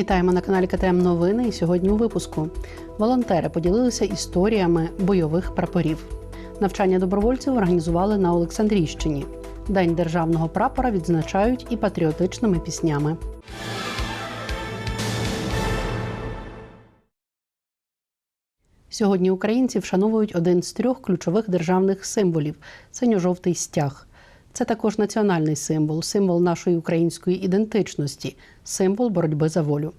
Вітаємо на каналі КТМ Новини. І сьогодні у випуску волонтери поділилися історіями бойових прапорів. Навчання добровольців організували на Олександрійщині. День державного прапора відзначають і патріотичними піснями. Сьогодні українці вшановують один з трьох ключових державних символів синьо-жовтий стяг. Це також національний символ, символ нашої української ідентичності, символ боротьби за волю.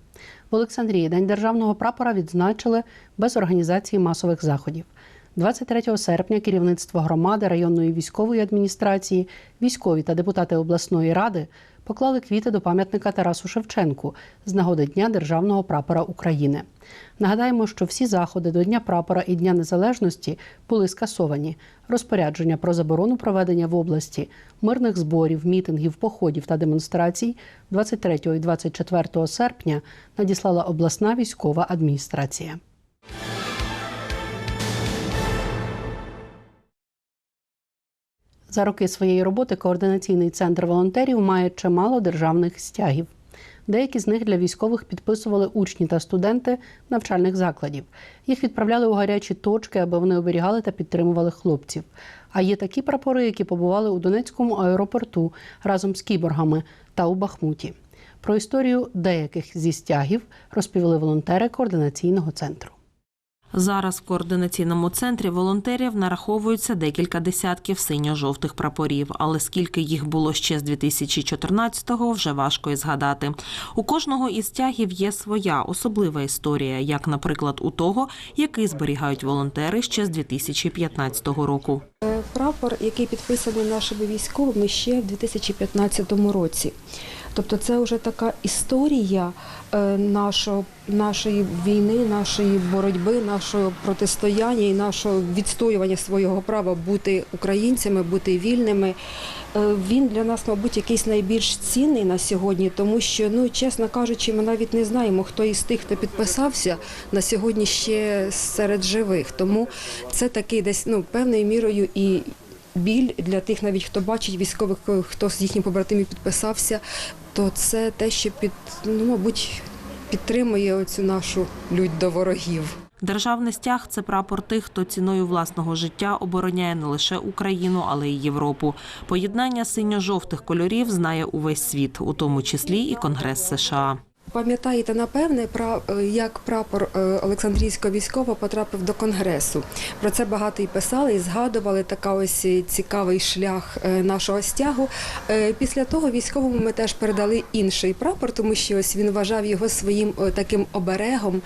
В Олександрії День державного прапора відзначили без організації масових заходів. 23 серпня керівництво громади, районної військової адміністрації, військові та депутати обласної ради поклали квіти до пам'ятника Тарасу Шевченку з нагоди Дня державного прапора України. Нагадаємо, що всі заходи до Дня прапора і Дня Незалежності були скасовані. Розпорядження про заборону проведення в області мирних зборів, мітингів, походів та демонстрацій 23 і 24 серпня надіслала обласна військова адміністрація. За роки своєї роботи координаційний центр волонтерів має чимало державних стягів. Деякі з них для військових підписували учні та студенти навчальних закладів. Їх відправляли у гарячі точки, аби вони оберігали та підтримували хлопців. А є такі прапори, які побували у Донецькому аеропорту разом з кіборгами та у Бахмуті. Про історію деяких зі стягів розповіли волонтери координаційного центру. Зараз в координаційному центрі волонтерів нараховується декілька десятків синьо-жовтих прапорів, але скільки їх було ще з 2014-го, вже важко і згадати. У кожного із тягів є своя особлива історія, як, наприклад, у того, який зберігають волонтери ще з 2015 року. Е, Прапор, який підписаний нашими військовими ще в 2015 році. Тобто це вже така історія е, нашого, нашої війни, нашої боротьби, нашого протистояння і нашого відстоювання свого права бути українцями, бути вільними. Е, Він для нас, мабуть, якийсь найбільш цінний на сьогодні, тому що, ну, чесно кажучи, ми навіть не знаємо, хто із тих, хто підписався на сьогодні ще серед живих. Тому це такий десь ну, певною мірою і біль для тих, навіть хто бачить військових, хто з їхніх побратимів підписався, то це те, що під, ну, мабуть, підтримує оцю нашу лють до ворогів. Державний стяг це прапор тих, хто ціною власного життя обороняє не лише Україну, але й Європу. Поєднання синьо-жовтих кольорів знає увесь світ, у тому числі і Конгрес США. Пам'ятаєте, напевне, е, як прапор е, Олександрійського військового потрапив до конгресу. Про це багато і писали, і згадували така ось цікавий шлях е, нашого стягу. Е, Після того військовому ми теж передали інший прапор, тому що ось він вважав його своїм е, таким оберегом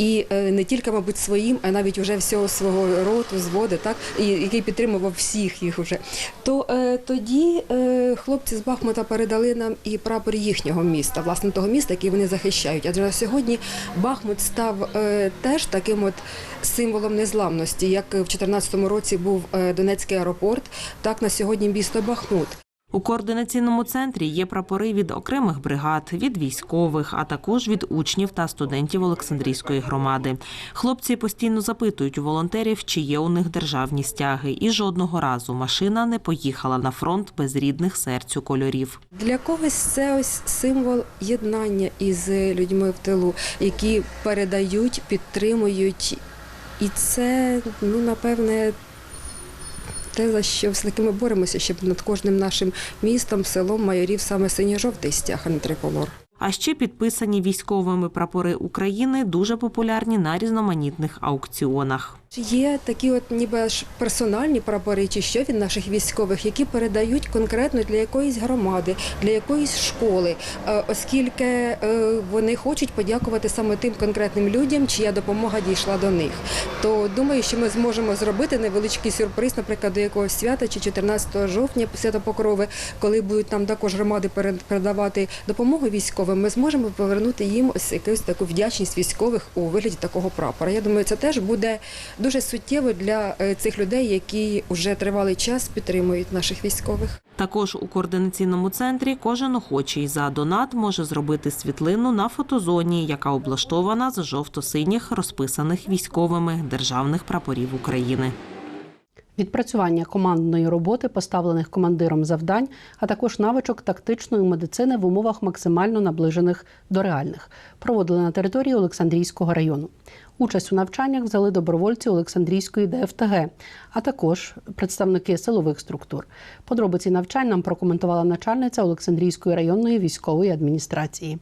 і е, не тільки, мабуть, своїм, а навіть вже всього свого роту, зводи, так який підтримував всіх їх вже. То е, тоді е, хлопці з Бахмута передали нам і прапор їхнього міста, власне того міста, який вони захищають. Адже на сьогодні Бахмут став е, теж таким от символом незламності, як в 2014 році був е, Донецький аеропорт, так на сьогодні місто Бахмут. У координаційному центрі є прапори від окремих бригад, від військових, а також від учнів та студентів Олександрійської громади. Хлопці постійно запитують у волонтерів, чи є у них державні стяги, і жодного разу машина не поїхала на фронт без рідних серцю кольорів. Для когось це ось символ єднання із людьми в тилу, які передають, підтримують. І це, ну, напевне, те, за що все-таки ми боремося, щоб над кожним нашим містом, селом майорів саме синьо-жовтий стяг, а не триколор. А ще підписані військовими прапори України дуже популярні на різноманітних аукціонах. Є такі, от ніби аж персональні прапори, чи що від наших військових, які передають конкретно для якоїсь громади, для якоїсь школи, е, оскільки е, вони хочуть подякувати саме тим конкретним людям, чия допомога дійшла до них. То думаю, що ми зможемо зробити невеличкий сюрприз, наприклад, до якогось свята чи 14 жовтня, свята Покрови, коли будуть там також громади перед- передавати допомогу військовим. Ми зможемо повернути їм ось якусь таку вдячність військових у вигляді такого прапора. Я думаю, це теж буде дуже суттєво для е, цих людей, які вже тривалий час підтримують наших військових. Також у координаційному центрі кожен охочий за донат може зробити світлину на фотозоні, яка облаштована з жовто-синіх розписаних військовими державних прапорів України. відпрацювання командної роботи, поставлених командиром завдань, а також навичок тактичної медицини в умовах максимально наближених до реальних, проводили на території Олександрійського району. Участь у навчаннях взяли добровольці Олександрійської ДФТГ, а також представники силових структур. Подробиці навчань нам прокоментувала начальниця Олександрійської районної військової адміністрації.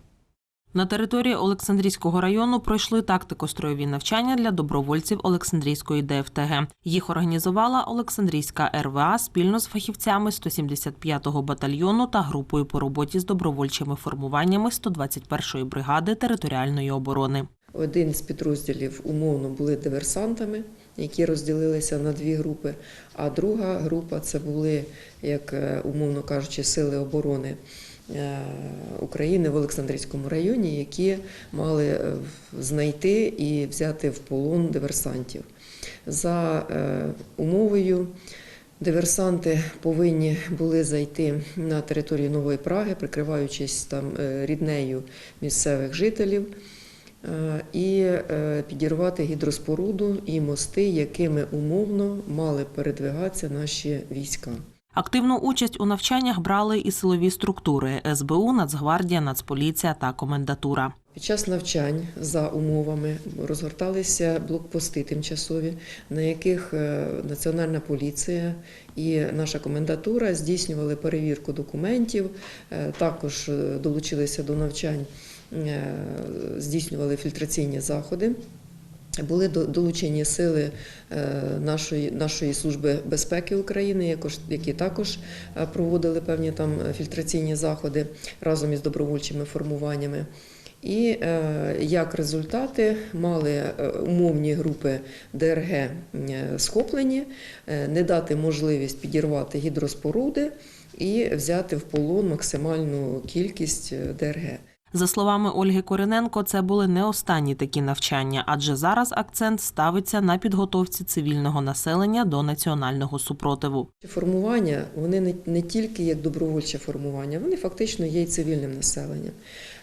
На території Олександрійського району пройшли тактико-строєві навчання для добровольців Олександрійської ДФТГ. Їх організувала Олександрійська РВА спільно з фахівцями 175-го батальйону та групою по роботі з добровольчими формуваннями 121-ї бригади територіальної оборони. Один з підрозділів умовно були диверсантами, які розділилися на дві групи. А друга група це були, як е, умовно кажучи, сили оборони е, України в Олександрійському районі, які мали е, знайти і взяти в полон диверсантів. За умовою диверсанти повинні були зайти на територію Нової Праги, прикриваючись там ріднею місцевих жителів. Е, і е, підірвати гідроспоруду і мости, якими умовно мали передвигатися наші війська. Активну участь у навчаннях брали і силові структури СБУ, Нацгвардія, Нацполіція та комендатура. Під час навчань за умовами розгорталися блокпости тимчасові, на яких е, Національна поліція і наша комендатура здійснювали перевірку документів, також долучилися до навчань, здійснювали фільтраційні заходи. Були долучені сили е, нашої, нашої служби безпеки України, які також е, проводили певні там фільтраційні заходи разом із добровольчими формуваннями. І е, як результати мали е, умовні групи ДРГ е, схоплені, е, не дати можливість підірвати гідроспоруди і взяти в полон максимальну кількість е, ДРГ. За словами Ольги Корененко, це були не останні такі навчання, адже зараз акцент ставиться на підготовці цивільного населення до національного супротиву. Формування вони не, тільки як добровольче формування, вони фактично є й цивільним населенням.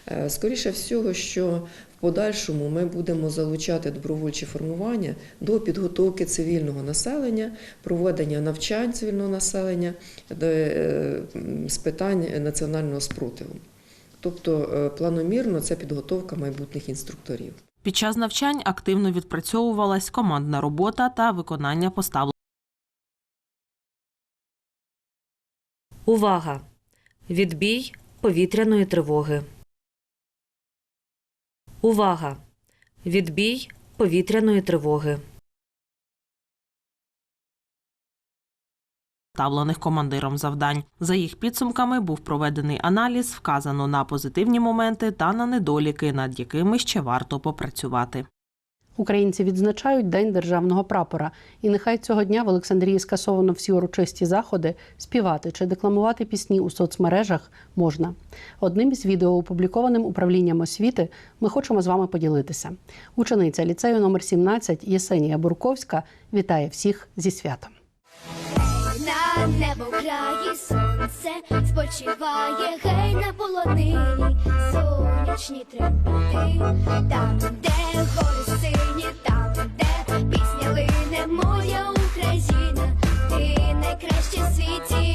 Е, Скоріше всього, що в подальшому ми будемо залучати добровольчі формування до підготовки цивільного населення, проведення навчань цивільного населення е, з питань національного спротиву. Тобто е, планомірно це підготовка майбутніх інструкторів. Під час навчань активно відпрацьовувалась командна робота та виконання поставлених Увага! Відбій повітряної тривоги. Увага! Відбій повітряної тривоги. Ставлених командиром завдань. За їх підсумками був проведений аналіз, вказано на позитивні моменти та на недоліки, над якими ще варто попрацювати. Українці відзначають День державного прапора, і нехай цього дня в Олександрії скасовано всі урочисті заходи, співати чи декламувати пісні у соцмережах можна. Одним із відео, опублікованим управлінням освіти, ми хочемо з вами поділитися. Учениця ліцею номер 17 Єсенія Бурковська вітає всіх зі святом. Небо краї сонце спочиває. Гей на полонині, сонячні трембити, там, де гори сині, там, де пісня лине моя Україна, ти найкраща в світі.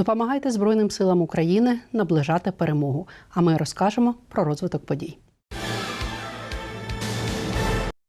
Допомагайте Збройним силам України наближати перемогу. А ми розкажемо про розвиток подій.